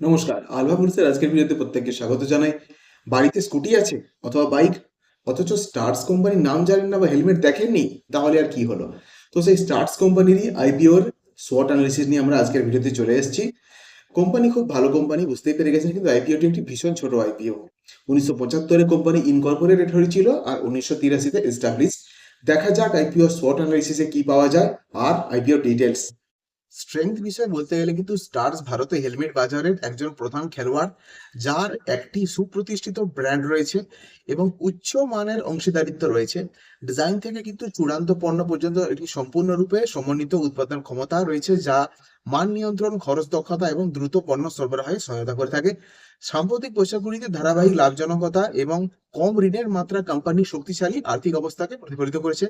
নমস্কার, আলভা পুলিশের আজকের ভিডিওতে প্রত্যেককে স্বাগত জানাই। বাড়িতে স্কুটি আছে অথবা বাইক? অথচ স্টার্স কোম্পানির নাম জানেন না বা হেলমেট দেখেননি? তাহলে আর কি হলো? তো সেই স্টার্স কোম্পানিরই আইপিওর সোয়াট অ্যানালিসিস নিয়ে আমরা আজকের ভিডিওতে চলে এসেছি। কোম্পানি খুব ভালো কোম্পানি, বুঝতেই পেরে গেছেন কিন্তু আইপিওটি একটি ভীষণ ছোট আইপিও উনিশশো পঁচাত্তরে কোম্পানি ইনকর্পোরেটেড হয়েছিল আর উনিশশো তিরাশিতে এস্টাবলিশ দেখা যাক আইপিও সোয়াট অ্যানালিসিসে কি পাওয়া যায় আর আইপিও ডিটেলস স্ট্রেংথ বিষয়ে বলতে গেলে কিন্তু স্টার্স ভারতে হেলমেট বাজারের একজন প্রধান খেলোয়াড়, যার একটি সুপ্রতিষ্ঠিত ব্র্যান্ড রয়েছে এবং উচ্চ মানের অংশীদারিত্ব রয়েছে। ডিজাইন থেকে কিন্তু চূড়ান্ত পণ্য পর্যন্ত এটি সম্পূর্ণরূপে সমন্বিত উৎপাদন ক্ষমতা রয়েছে, যা মান নিয়ন্ত্রণ, খরচ দক্ষতা এবং দ্রুত পণ্য সরবরাহে সহায়তা করে থাকে। সাম্প্রতিক বৈশাখগুলিতে ধারাবাহিক লাভজনকতা এবং কম ঋণের মাত্রা কোম্পানির শক্তিশালী আর্থিক অবস্থাকে প্রতিফলিত করেছে।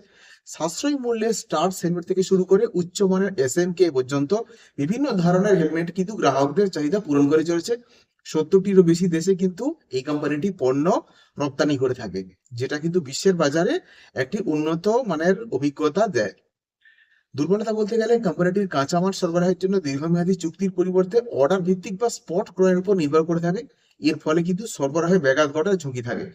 সাশ্রয়ী মূল্যে স্টার হেলমেট থেকে শুরু করে উচ্চমানের এস এম কে পর্যন্ত বিভিন্ন ধরনের হেলমেট কিন্তু গ্রাহকদের চাহিদা পূরণ করে চলেছে। সত্তরটিরও বেশি দেশে কিন্তু এই কোম্পানিটি পণ্য রপ্তানি করে থাকে, যেটা কিন্তু বিশ্বের বাজারে একটি উন্নত মানের অভিজ্ঞতা দেয়। দুর্বলতা বলতে গেলে কোম্পানিটির কাঁচামাল সরবরাহের জন্য দীর্ঘমেয়াদী চুক্তির পরিবর্তে অর্ডার ভিত্তিক বা স্পট ক্রয়ের উপর নির্ভর করে থাকে। এর ফলে কিন্তু সরবরাহে ব্যাঘাত ঘটার ঝুঁকি থাকে।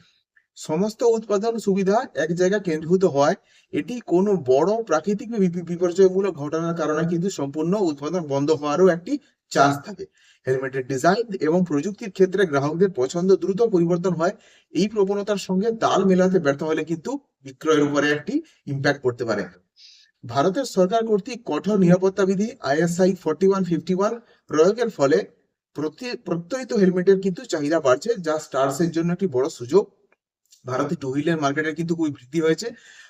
সমস্ত উৎপাদন সুবিধা এক জায়গায় কেন্দ্রীভূত হয় এটি কোনো বড় প্রাকৃতিক বিপর্যয়মূলক ঘটনার কারণে কিন্তু সম্পূর্ণ উৎপাদন বন্ধ হওয়ারও একটি চান্স থাকে। হেলমেটের ডিজাইন এবং প্রযুক্তির ক্ষেত্রে গ্রাহকদের পছন্দ দ্রুত পরিবর্তন হয়। এই প্রবণতার সঙ্গে তাল মেলাতে ব্যর্থ হলে কিন্তু বিক্রয়ের উপরে একটি ইম্প্যাক্ট পড়তে পারে। ভারতের সরকার কর্তৃক কঠোর নিরাপত্তা বিধি ISI forty one fifty one প্রয়োগের ফলে প্রত্যে- প্রত্যয়িত হেলমেটের কিন্তু চাহিদা বাড়ছে, যা স্টার্সের জন্য একটি বড় সুযোগ। ভারতে টু হুইলার মার্কেটের কিন্তু খুবই বৃদ্ধি হয়েছে।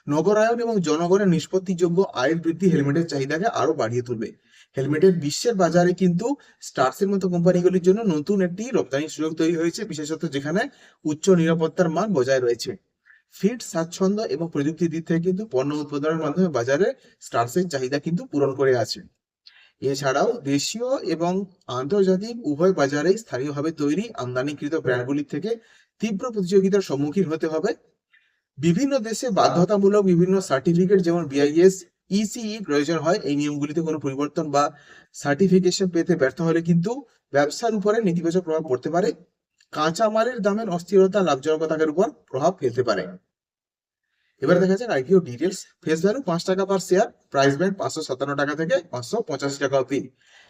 নগরায়ন এবং জনগণের নিষ্পত্তিযোগ্য আয়ের বৃদ্ধি হেলমেটের চাহিদাকে আরও বাড়িয়ে তুলবে। হেলমেটের বিশ্বের বাজারে কিন্তু স্টার্সের মতো কোম্পানিগুলির জন্য নতুন একটি রপ্তানি সুযোগ তৈরি হয়েছে, বিশেষত যেখানে উচ্চ নিরাপত্তার মান বজায় রয়েছে। ফিট, স্বাচ্ছন্দ্য এবং প্রযুক্তির দিক থেকে কিন্তু পণ্য উৎপাদনের মাধ্যমে বাজারে স্টার্সের চাহিদা কিন্তু পূরণ করে আছে। এছাড়াও দেশীয় এবং আন্তর্জাতিক উভয় বাজারে স্থানীয়ভাবে তৈরি আমদানিকৃত ব্র্যান্ডগুলির থেকে তীব্র প্রতিযোগিতার সম্মুখীন হতে হবে। বিভিন্ন দেশে বাধ্যতামূলক বিভিন্ন সার্টিফিকেট যেমন বিআইএস ইসিই প্রয়োজন হয়, এই নিয়মগুলিতে কোনো পরিবর্তন বা সার্টিফিকেশন পেতে ব্যর্থ হলে কিন্তু ব্যবসার উপরে নেতিবাচক প্রভাব পড়তে পারে। কাঁচামালের দামের অস্থিরতা লাভজনকতার উপর প্রভাব ফেলতে পারে। এবার দেখা যাক আইপিও ডিটেলস ফেস ভ্যালু পাঁচ টাকা পার শেয়ার প্রাইস ব্যান্ড পাঁচশো সাতান্ন টাকা থেকে পাঁচশো পঁচাশি টাকা অব্দি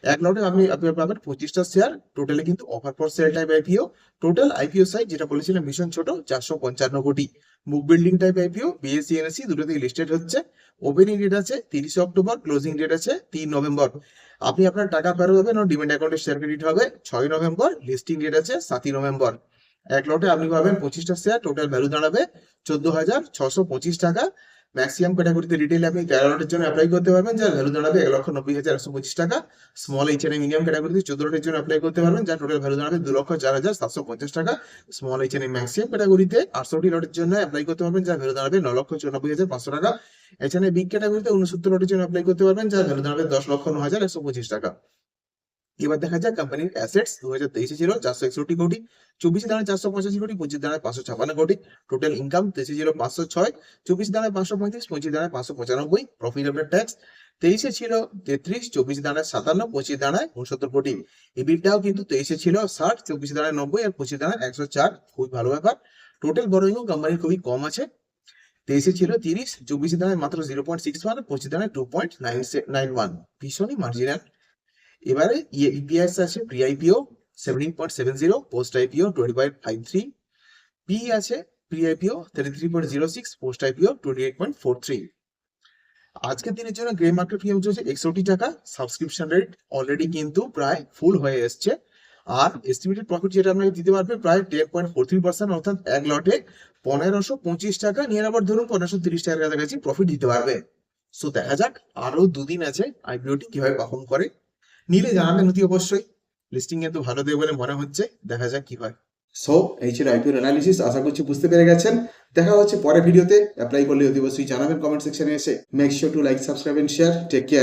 এক লটে আপনি আপনি পাবেন পঁচিশটা শেয়ার টোটালে কিন্তু offer for sale type IPO total IPO size যেটা বলেছিলাম ভীষণ ছোট, চারশো পঞ্চান্ন কোটি। Book building type IPO BSE NSE দুটোতেই লিস্টেড হচ্ছে। ওপেনিং ডেট আছে তিরিশে অক্টোবর ক্লোজিং ডেট আছে তিন নভেম্বর। আপনি আপনার টাকা ফেরত হবে ডিমেন্ট অ্যাকাউন্টে শেয়ার ক্রেডিট হবে ছয় নভেম্বর লিস্টিং ডেট আছে সাতই নভেম্বর। এক লটে আপনি পাবেন পঁচিশটা শেয়ার টোটাল ভ্যালু দাঁড়াবে চোদ্দ হাজার ছশো পঁচিশ টাকা। ম্যাক্সিমাম ক্যাটাগরিতে রিটেল আপনি তেরো লটের জন্য অ্যাপ্লাই করতে পারবেন, যার ভ্যালু দাঁড়াবে এক লক্ষ নব্বই হাজার একশো পঁচিশ টাকা। স্মল এইচ এন মিডিয়াম ক্যাটাগরিতে চোদ্দ লটের জন্য অ্যাপ্লাই করতে পারবেন, যার টোটাল ভ্যালু দাঁড়াবে দু লক্ষ চার হাজার সাতশো পঞ্চাশ টাকা। স্মল এইচ এন ম্যাক্সিমাম ক্যাটাগরিতে আটষট্টি লটের জন্য অ্যাপ্লাই করতে পারবেন, যার ভ্যালু দাঁড়াবে ন লক্ষ চুরানব্বই হাজার পাঁচশো টাকা। এখানে বিগ ক্যাটাগরিতে উনসত্তর লটের জন্য অ্যাপ্লাই করতে পারবেন, যার ভ্যালু দাঁড়াবে দশ লক্ষ ন হাজার একশো পঁচিশ টাকা। এবার দেখা যাক কোম্পানির অ্যাসেটস দু হাজার তেইশে ছিল চারশো একষট্টি কোটি, চব্বিশে দাঁড়ায় চারশো পঁচাশি কোটি, পঁচিশ দাঁড়ায় পাঁচশো ছাপান্ন কোটি। টোটাল ইনকাম তেইশে ছিল পাঁচশো ছয়, চব্বিশ দাঁড়ায় পাঁচশো পঁয়ত্রিশ, পঁচিশ দাঁড়ায় পাঁচশো পঁচানব্বই। প্রফিট আফটার ট্যাক্স তেইশে ছিল তেত্রিশ, চব্বিশ দাঁড়ায় সাতান্ন, পঁচিশ দাঁড়ায় উনসত্তর কোটি। এবিটাও কিন্তু তেইশে ছিল ষাট, চব্বিশে দাঁড়ায় নব্বই আর পঁচিশ দাঁড়ায় একশো চার। খুবই ভালো ব্যাপার। টোটাল বড়ইও কোম্পানির খুবই কম আছে। তেইশে ছিল তিরিশ, চব্বিশে দাঁড়ায় মাত্র জিরো পয়েন্ট সিক্স ওয়ান পঁচিশ দাঁড়ায় two point nine nine one ভীষণই মার্জিনাল এবারে ইপিএস আছে pre IPO seventeen point seven zero post IPO twenty five five three P আছে pre IPO thirty three point zero six post IPO twenty eight point four three আজকের দিনের জন্য grey market premium চলছে একষট্টি টাকা subscription rate already কিন্তু প্রায় ফুল হয়ে এসছে। আর এস্টিমেটেড প্রফিট যেটা আপনাকে দিতে পারবে প্রায় ten point four three percent অর্থাৎ এক লটে পনেরোশো পঁচিশ টাকা। নিয়ে আবার ধরুন পনেরোশো তিরিশ টাকার কাছাকাছি প্রফিট দিতে পারবে। সো দেখা যাক আরও দুদিন আছে আইপিওটি কীভাবে পারফর্ম করে। নিলে জানাবেন অতি অবশ্যই। লিস্টিং এ তো ভালো দেবে বলে মনে হচ্ছে। দেখা যাক কি হয়। সো এই ছিল আইপিওর অ্যানালিসিস আশা করছি বুঝতে পেরে গেছেন। দেখা হচ্ছে পরের ভিডিওতে। অ্যাপ্লাই করলে অতি অবশ্যই জানাবেন কমেন্ট সেকশনে এসে। Make sure to like subscribe and share take care